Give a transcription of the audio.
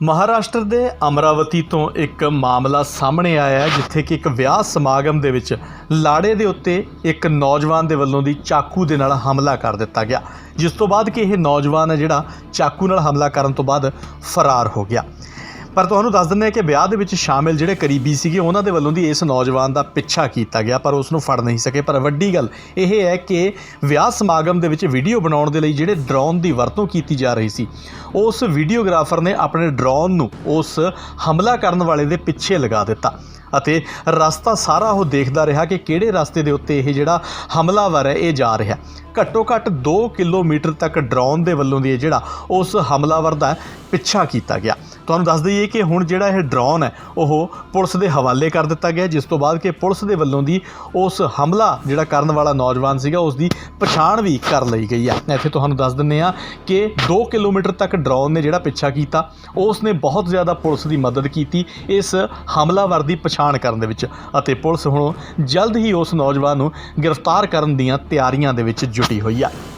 ਮਹਾਰਾਸ਼ਟਰ ਦੇ ਅਮਰਾਵਤੀ ਤੋਂ ਇੱਕ ਮਾਮਲਾ ਸਾਹਮਣੇ ਆਇਆ ਹੈ, ਜਿੱਥੇ ਕਿ ਇੱਕ ਵਿਆਹ ਸਮਾਗਮ ਦੇ ਵਿੱਚ ਲਾੜੇ ਦੇ ਉੱਤੇ ਇੱਕ ਨੌਜਵਾਨ ਦੇ ਵੱਲੋਂ ਦੀ ਚਾਕੂ ਦੇ ਨਾਲ ਹਮਲਾ ਕਰ ਦਿੱਤਾ ਗਿਆ, ਜਿਸ ਤੋਂ ਬਾਅਦ ਕਿ ਇਹ ਨੌਜਵਾਨ ਹੈ ਜਿਹੜਾ ਚਾਕੂ ਨਾਲ ਹਮਲਾ ਕਰਨ ਤੋਂ ਬਾਅਦ ਫਰਾਰ ਹੋ ਗਿਆ। ਪਰ ਤੁਹਾਨੂੰ ਦੱਸ ਦਿੰਦੇ ਹਾਂ ਕਿ ਵਿਆਹ ਦੇ ਵਿੱਚ ਸ਼ਾਮਿਲ ਜਿਹੜੇ ਕਰੀਬੀ ਸੀਗੇ, ਉਹਨਾਂ ਦੇ ਵੱਲੋਂ ਦੀ ਇਸ ਨੌਜਵਾਨ ਦਾ ਪਿੱਛਾ ਕੀਤਾ ਗਿਆ, ਪਰ ਉਸ ਨੂੰ ਫੜ ਨਹੀਂ ਸਕੇ। ਪਰ ਵੱਡੀ ਗੱਲ ਇਹ ਹੈ ਕਿ ਵਿਆਹ ਸਮਾਗਮ ਦੇ ਵਿੱਚ ਵੀਡੀਓ ਬਣਾਉਣ ਦੇ ਲਈ ਜਿਹੜੇ ਡਰੋਨ ਦੀ ਵਰਤੋਂ ਕੀਤੀ ਜਾ ਰਹੀ ਸੀ, ਉਸ ਵੀਡੀਓਗ੍ਰਾਫਰ ਨੇ ਆਪਣੇ ਡਰੋਨ ਨੂੰ ਉਸ ਹਮਲਾ ਕਰਨ ਵਾਲੇ ਦੇ ਪਿੱਛੇ ਲਗਾ ਦਿੱਤਾ। ਅਤੇ ਰਸਤਾ ਸਾਰਾ ਉਹ ਦੇਖਦਾ ਰਿਹਾ ਕਿ ਕਿਹੜੇ ਰਸਤੇ ਦੇ ਉੱਤੇ ਇਹ ਜਿਹੜਾ ਹਮਲਾਵਰ ਹੈ, ਇਹ ਜਾ ਰਿਹਾ। ਘੱਟੋ ਘੱਟ 2 ਕਿਲੋਮੀਟਰ ਤੱਕ ਡਰੋਨ ਦੇ ਵੱਲੋਂ ਦੀ ਇਹ ਜਿਹੜਾ ਉਸ ਹਮਲਾਵਰ ਦਾ ਪਿੱਛਾ ਕੀਤਾ ਗਿਆ। ਤੁਹਾਨੂੰ ਦੱਸ ਦਈਏ ਕਿ ਹੁਣ ਜਿਹੜਾ ਇਹ ਡਰੋਨ ਹੈ, ਉਹ ਪੁਲਿਸ ਦੇ ਹਵਾਲੇ ਕਰ ਦਿੱਤਾ ਗਿਆ, ਜਿਸ ਤੋਂ ਬਾਅਦ ਕਿ ਪੁਲਿਸ ਦੇ ਵੱਲੋਂ ਦੀ ਉਸ ਹਮਲਾ ਜਿਹੜਾ ਕਰਨ ਵਾਲਾ ਨੌਜਵਾਨ ਸੀਗਾ, ਉਸ ਦੀ ਪਛਾਣ ਵੀ ਕਰ ਲਈ ਗਈ ਹੈ। ਇੱਥੇ ਤੁਹਾਨੂੰ ਦੱਸ ਦਿੰਨੇ ਆ ਕਿ 2 ਕਿਲੋਮੀਟਰ ਤੱਕ ਡਰੋਨ ਨੇ ਜਿਹੜਾ ਪਿੱਛਾ ਕੀਤਾ, ਉਸ ਨੇ ਬਹੁਤ ਜ਼ਿਆਦਾ ਪੁਲਿਸ ਦੀ ਮਦਦ ਕੀਤੀ। ਇਸ ਹਮਲਾਵਰ ਦੀ ਪਛਾਣ ਕਰਨ ਦੇ ਵਿੱਚ ਅਤੇ ਪੁਲਿਸ ਹੁਣ ਜਲਦ ਹੀ ਉਸ ਨੌਜਵਾਨ ਨੂੰ ਗ੍ਰਿਫਤਾਰ ਕਰਨ ਦੀਆਂ ਤਿਆਰੀਆਂ ਦੇ ਵਿੱਚ ਜੁਟੀ ਹੋਈ ਹੈ